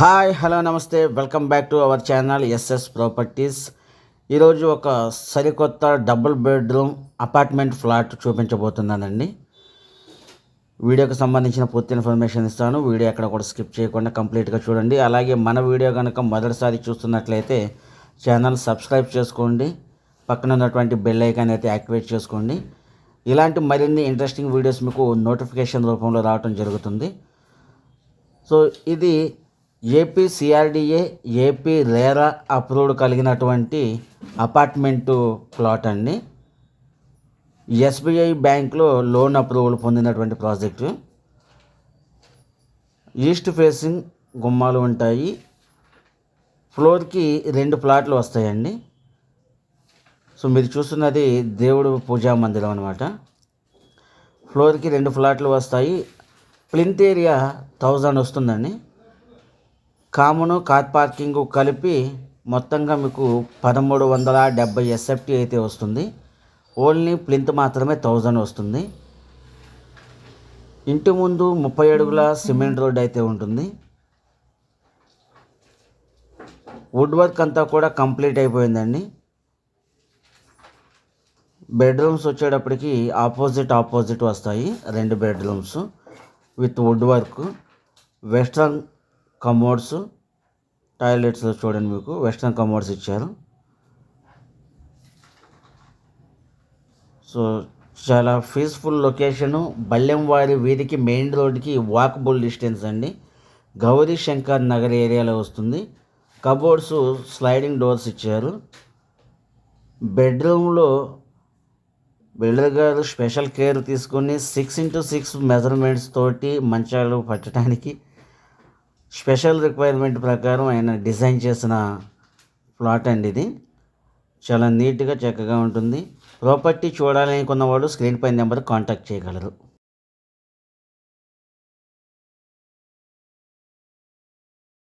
Hi hello namaste. Welcome back to our channel SS properties. ఈరోజు ఒక సరికొత్త double bedroom apartment flat చూపించబోతున్నానండి. వీడియోకి సంబంధించిన పూర్తి ఇన్ఫర్మేషన్ ఇస్తాను. వీడియో ఎక్కడ కూడా స్కిప్ చేయకుండా కంప్లీట్గా చూడండి. అలాగే మన వీడియో కనుక మొదటిసారి చూస్తున్నట్లయితే ఛానల్ సబ్స్క్రైబ్ చేసుకోండి. పక్కన ఉన్నటువంటి బెల్ ఐకాన్ అయితే యాక్టివేట్ చేసుకోండి. ఇలాంటి మరిన్ని ఇంట్రెస్టింగ్ వీడియోస్ మీకు నోటిఫికేషన్ రూపంలో రావటం జరుగుతుంది. సో ఇది AP CRDA AP RERA approved కలిగినటువంటి అపార్ట్మెంటు ప్లాట్ అండి. ఎస్బీఐ బ్యాంక్లో లోన్ అప్రూవల్ పొందినటువంటి ప్రాజెక్టు. ఈస్ట్ ఫేసింగ్ గుమ్మాలు ఉంటాయి. ఫ్లోర్కి రెండు ప్లాట్లు వస్తాయండి. సో మీరు చూస్తున్నది దేవుడు పూజా మందిరం అనమాట ఫ్లోర్కి రెండు ఫ్లాట్లు వస్తాయి. ప్లింత్ ఏరియా థౌజండ్ వస్తుందండి. కామను కార్ పార్కింగ్ కలిపి మొత్తంగా మీకు పదమూడు వందల డెబ్బై ఎస్ఎఫ్టీ అయితే వస్తుంది. ఓన్లీ ప్లింత్ మాత్రమే థౌజండ్ వస్తుంది. ఇంటి ముందు ముప్పై అడుగుల సిమెంట్ రోడ్ అయితే ఉంటుంది. వుడ్ వర్క్ అంతా కూడా కంప్లీట్ అయిపోయిందండి. బెడ్రూమ్స్ వచ్చేటప్పటికి ఆపోజిట్ ఆపోజిట్ వస్తాయి. రెండు bedrooms with wood work. Western commodes toilets చూడండి మీకు వెస్ట్రన్ కమోడ్స్ ఇచ్చారు. సో చాలా పీస్ఫుల్ లొకేషను బల్లెంవారి వీధికి మెయిన్ రోడ్కి వాకబుల్ డిస్టెన్స్ అండి. గౌరీ శంకర్ నగర్ ఏరియాలో వస్తుంది. కబోర్డ్స్ స్లైడింగ్ డోర్స్ ఇచ్చారు. బెడ్రూమ్లో బిల్డర్ గారు స్పెషల్ కేర్ తీసుకొని సిక్స్ ఇంటూ సిక్స్ మెజర్మెంట్స్ తోటి మంచాలు పట్టడానికి స్పెషల్ రిక్వైర్మెంట్ ప్రకారం ఆయన డిజైన్ చేసిన ప్లాట్ అండి ఇది. చాలా నీట్గా చక్కగా ఉంటుంది. ప్రాపర్టీ చూడాలనుకున్న వాళ్ళు స్క్రీన్ పై నెంబర్ కాంటాక్ట్ చేయగలరు.